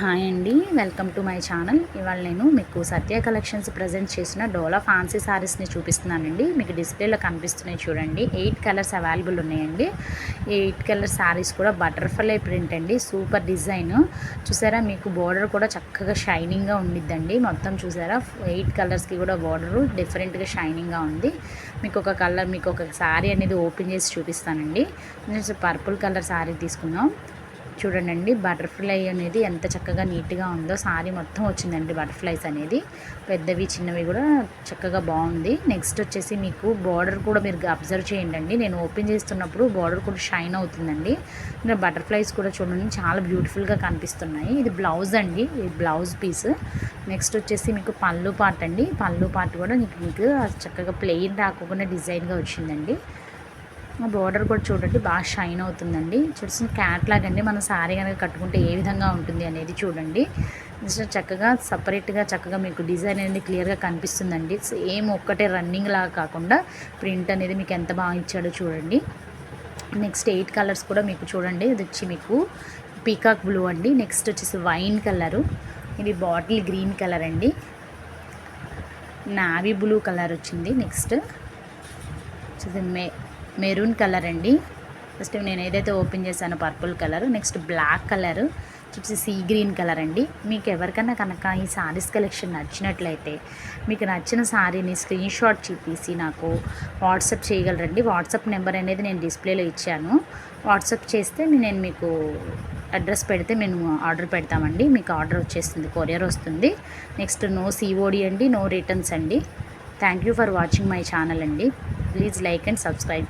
Hi అండి. Welcome to my channel. ఇవాళ నేను మీకు సత్య కలెక్షన్స్ ప్రజెంట్ చేసిన డోలా ఫ్యాన్సీ శారీస్ని చూపిస్తున్నానండి. మీకు డిస్ప్లేలో కనిపిస్తున్నాయి చూడండి. ఎయిట్ కలర్స్ అవైలబుల్ ఉన్నాయండి. ఎయిట్ కలర్ శారీస్ కూడా బటర్ఫ్లై ప్రింట్ అండి. Super design. చూసారా మీకు బోర్డర్ కూడా చక్కగా షైనింగ్గా ఉండిద్దండి. మొత్తం చూసారా ఎయిట్ కలర్స్కి కూడా బార్డరు డిఫరెంట్గా షైనింగ్గా ఉంది. మీకు ఒక కలర్ మీకు ఒక శారీ అనేది ఓపెన్ చేసి చూపిస్తానండి. నేను పర్పుల్ కలర్ శారీ తీసుకున్నాం చూడండి బటర్ఫ్లై అనేది ఎంత చక్కగా నీట్గా ఉందో సారీ మొత్తం వచ్చిందండి బటర్ఫ్లైస్ అనేది. పెద్దవి చిన్నవి కూడా చక్కగా బాగుంది. నెక్స్ట్ వచ్చేసి మీకు బార్డర్ కూడా మీరు అబ్జర్వ్ చేయండి నేను ఓపెన్ చేస్తున్నప్పుడు బార్డర్ కూడా షైన్ అవుతుందండి. బటర్ఫ్లైస్ కూడా చూడండి చాలా బ్యూటిఫుల్గా కనిపిస్తున్నాయి. ఇది బ్లౌజ్ అండి ఇది బ్లౌజ్ పీస్. నెక్స్ట్ వచ్చేసి మీకు పళ్ళు పార్ట్ అండి. పళ్ళు పార్ట్ కూడా మీకు మీకు చక్కగా ప్లెయిన్ రాకుండా డిజైన్గా వచ్చిందండి. బోర్డర్ కూడా చూడండి బాగా షైన్ అవుతుందండి. చూసిన క్యాట్ లాగండి. మనం సారీ కనుక కట్టుకుంటే ఏ విధంగా ఉంటుంది అనేది చూడండి. చక్కగా సపరేట్గా చక్కగా మీకు డిజైన్ అనేది క్లియర్గా కనిపిస్తుందండి. సేమ్ ఒక్కటే రన్నింగ్ లాగా కాకుండా ప్రింట్ అనేది మీకు ఎంత బాగా ఇచ్చాడో చూడండి. నెక్స్ట్ ఎయిట్ కలర్స్ కూడా మీకు చూడండి. ఇది వచ్చి మీకు పీకాక్ బ్లూ అండి. నెక్స్ట్ వచ్చేసి వైన్ కలరు. ఇది బాటిల్ గ్రీన్ కలర్ అండి. నావీ బ్లూ కలర్ వచ్చింది. నెక్స్ట్ వచ్చేసి మే మెరూన్ కలర్ అండి. ఫస్ట్ నేను ఏదైతే ఓపెన్ చేశానో purple colour next black colour వచ్చి సీ గ్రీన్ కలర్ అండి. మీకు ఎవరికైనా కనుక ఈ సారీస్ కలెక్షన్ నచ్చినట్లయితే మీకు నచ్చిన శారీని స్క్రీన్ షాట్ చూపించి నాకు వాట్సాప్ చేయగలరండి. వాట్సాప్ నెంబర్ అనేది నేను డిస్ప్లేలో ఇచ్చాను. వాట్సాప్ చేస్తే నేను మీకు అడ్రస్ పెడితే మేము ఆర్డర్ పెడతామండి. మీకు ఆర్డర్ వచ్చేస్తుంది కొరియర్ వస్తుంది. నెక్స్ట్ నో సిఓడి అండి నో రిటర్న్స్ అండి. Thank you for watching my channel అండి. Please like and subscribe.